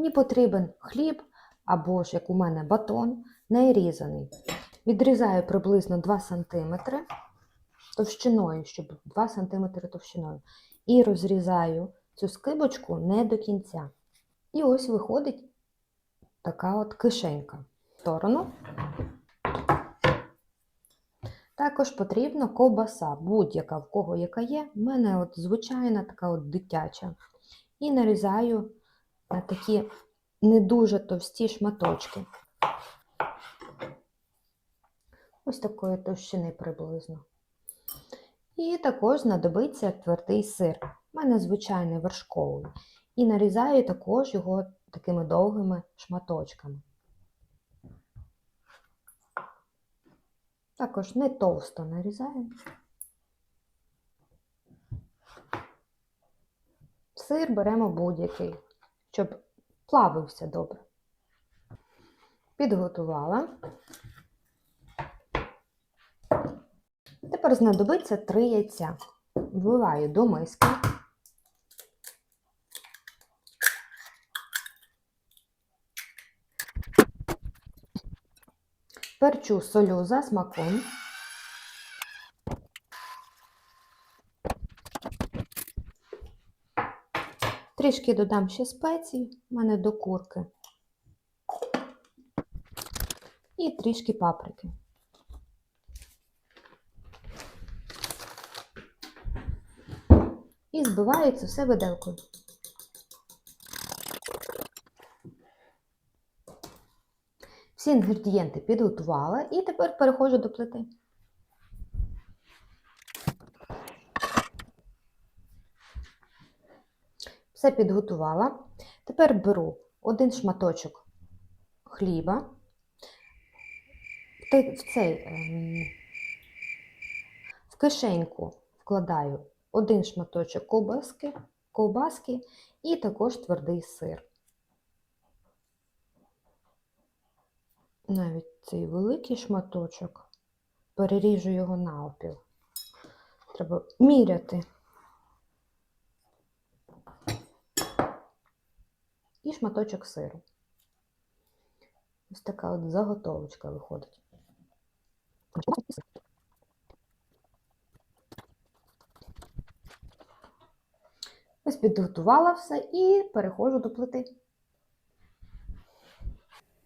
Мені потрібен хліб або ж, як у мене, батон, не різаний. Відрізаю приблизно 2 см товщиною, щоб 2 см товщиною. І розрізаю цю скибочку не до кінця. І ось виходить така от кишенька в сторону. Також потрібна ковбаса, будь-яка в кого яка є. У мене от звичайна така от дитяча. І нарізаю на такі не дуже товсті шматочки. Ось такої товщини приблизно. І також знадобиться твердий сир. У мене звичайний вершковий. І нарізаю також його такими довгими шматочками. Також не товсто нарізаю. Сир беремо будь-який, щоб плавився добре. Підготувала. Тепер знадобиться 3 яйця. Вливаю до миски. Перчу солю за смаком. Трішки додам ще спецій, у мене до курки. І трішки паприки. І збиваю це все виделкою. Всі інгредієнти підготувала і тепер переходжу до плити. Все підготувала. Тепер беру один шматочок хліба. В цей ем, в кишеньку вкладаю один шматочок ковбаски, ковбаски і також твердий сир. Навіть цей великий шматочок переріжу його навпіл. Треба міряти. І шматочок сиру. Ось така от заготовочка виходить. Ось підготувала все і переходжу до плити.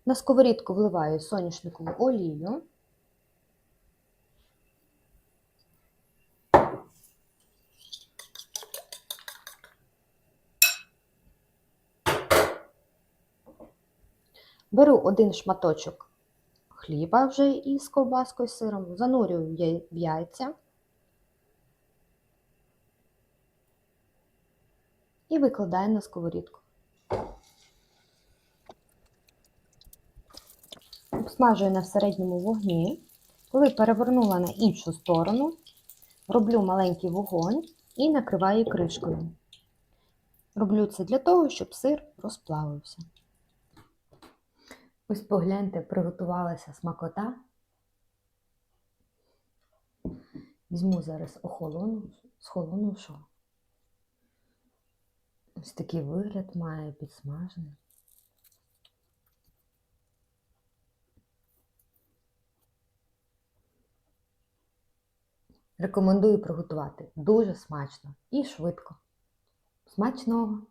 На сковорідку вливаю соняшникову олію. Беру один шматочок хліба вже із ковбаскою сиром, занурюю в яйця і викладаю на сковорідку. Обсмажую на середньому вогні. Коли перевернула на іншу сторону, роблю маленький вогонь і накриваю кришкою. Роблю це для того, щоб сир розплавився. Ось погляньте, приготувалася смакота. Візьму зараз охолону, схолонувшу. Ось такий вигляд має підсмажений. Рекомендую приготувати дуже смачно і швидко. Смачного!